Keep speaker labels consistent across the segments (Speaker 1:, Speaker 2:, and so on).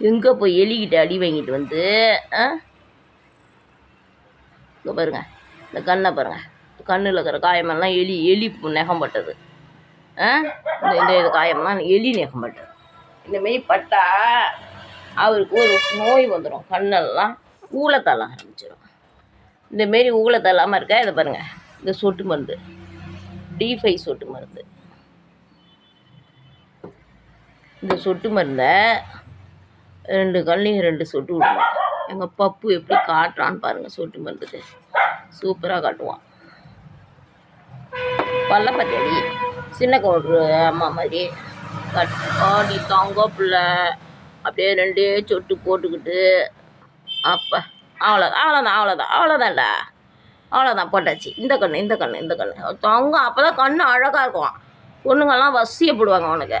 Speaker 1: எங்கே போய் எலிக்கிட்ட அடி வாங்கிட்டு வந்து ஆ? இங்கே பாருங்க இந்த கண்ணை பாருங்க. கண்ணில் இருக்கிற காயமெல்லாம் எலி எலி நெகம் பட்டது ஆ? இந்த இந்த இது காயம்லாம் எலி நெகம் பட்டது இந்தமாரி பட்டா அவருக்கு ஒரு நோய் வந்துடும் கண்ணெல்லாம் ஊழத்தள்ள ஆரம்பிச்சிடும் இந்தமாரி ஊழத்தள்ளாமல் இருக்க? இதை பாருங்கள் இந்த சொட்டு மருந்து. டிஃபை சொட்டு மருந்து. இந்த சொட்டு மருந்தை ரெண்டு கல்லையும் ரெண்டு சொட்டு விடுவோம் எங்கள் பப்பு எப்படி காட்டுறான்னு பாருங்கள் சொட்டு மருந்துக்கு சூப்பராக காட்டுவான். பல்லப்பத்தடி சின்ன கவுட்ரு அம்மா மாதிரி கட் ஆடி தாங்க பிள்ளை. அப்படியே ரெண்டே சொட்டு போட்டுக்கிட்டு அப்போ அவ்வளோதான் அவ்வளோதான் அவ்வளோதான் அவ்வளோதான்டா அவ்வளோதான் போட்டாச்சு. இந்த கண்ணு இந்த கண்ணு இந்த கண்ணு. தொங்க அப்போ தான் கண்ணு அழகாக இருக்கும். பொண்ணுங்கள்லாம் வசியப்படுவாங்க அவனுக்கு.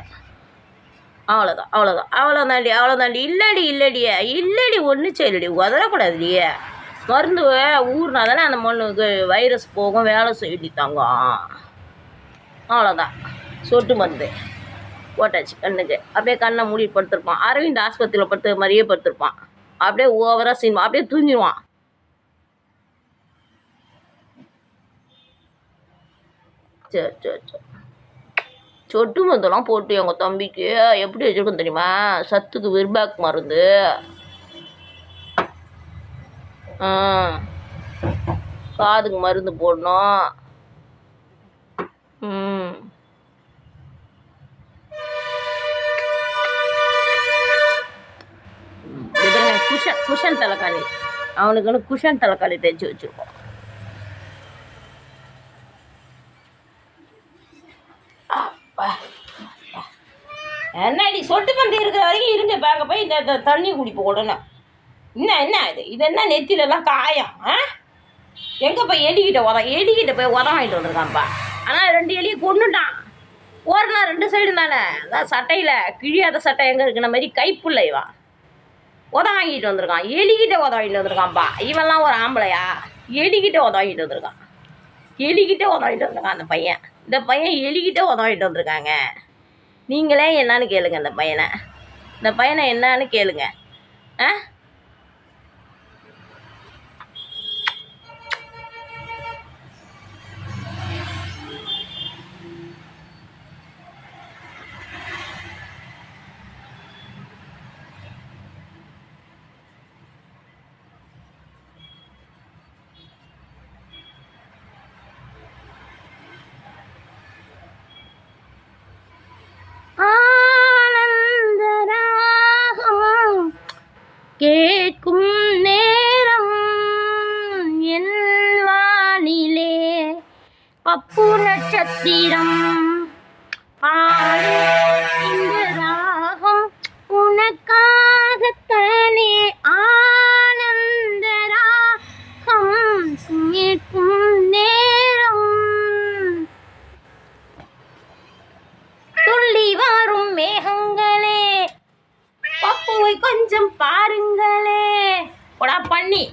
Speaker 1: அவ்வளோதான் அவ்வளோதான் அவ்வளோதாண்டி அவ்வளோதாண்டி இல்லடி இல்லடி இல்லடி ஒன்றும் செய்யலடி உதறக்கூடாதுடியே மருந்து ஊறினா தானே அந்த மண்ணுக்கு வைரஸ் போகும் வேலை செய்யடி தங்கம். அவ்வளோதான் சொட்டு மருந்து. போட்டாச்சு கண்ணுக்கு. அப்படியே கண்ணை மூடி படுத்திருப்பான். அரவிந்த் ஆஸ்பத்திரியில் படுத்த மாதிரியே படுத்திருப்பான். அப்படியே ஓவராக சினிமா அப்படியே தூங்கிடுவான். சரி சரி சரி. சொட்டு மருந்தெல்லாம் போட்டு எங்கள் தம்பிக்கு. எப்படி வச்சுருக்கோம் தெரியுமா? சத்துக்கு விர்பேக் மருந்து. காதுக்கு மருந்து போடணும். ம். குஷன் குஷன் தலைக்காணி அவனுக்குன்னு குஷன் தலைக்காணி தைச்சி வச்சுருக்கோம் அப்பா என்னடி சொட்டு மந்தி இருக்கிற வரைக்கும் இருங்க பாங்க போய் இந்த தண்ணி குடிப்போம் உடனே. என்ன என்ன இது? இது என்ன நெத்திலெல்லாம் காயம் ஆ? எங்கே போய் எலிக்கிட்ட உதம் எலிக்கிட்ட போய் உதம் வாங்கிட்டு வந்திருக்கான்ப்பா ஆனால் ரெண்டு எலியை கொண்டுட்டான் ஓரணா ரெண்டு சைடு தானே. அதான் சட்டையில் கிழியாத சட்டை எங்கே இருக்கிற மாதிரி கைப்புள்ள இவன். உதம் வாங்கிட்டு வந்திருக்கான். எலிக்கிட்ட உதம் வாங்கிட்டு வந்திருக்கான்ப்பா இவன்லாம் ஒரு ஆம்பளையா? எலிக்கிட்ட உதம் வாங்கிட்டு வந்திருக்கான். எலிக்கிட்ட உதம் வாங்கிட்டு வந்திருக்கான் அந்த பையன். இந்த பையன் எலிக்கிட்ட உதம் வாங்கிட்டு வந்திருக்காங்க. நீங்களே என்னன்னு கேளுங்க இந்த பையனை. இந்த பையனை என்னான்னு கேளுங்க. ஆ? நட்சத்திரம் பாடு இந்த ராகம் உனக்காகத்தானே ஆனந்தராகம். கேட்கும் நேரம். துள்ளி வரும் மேகங்களே. பப்புவை கொஞ்சம் பாருங்களே. போடா பண்ணி.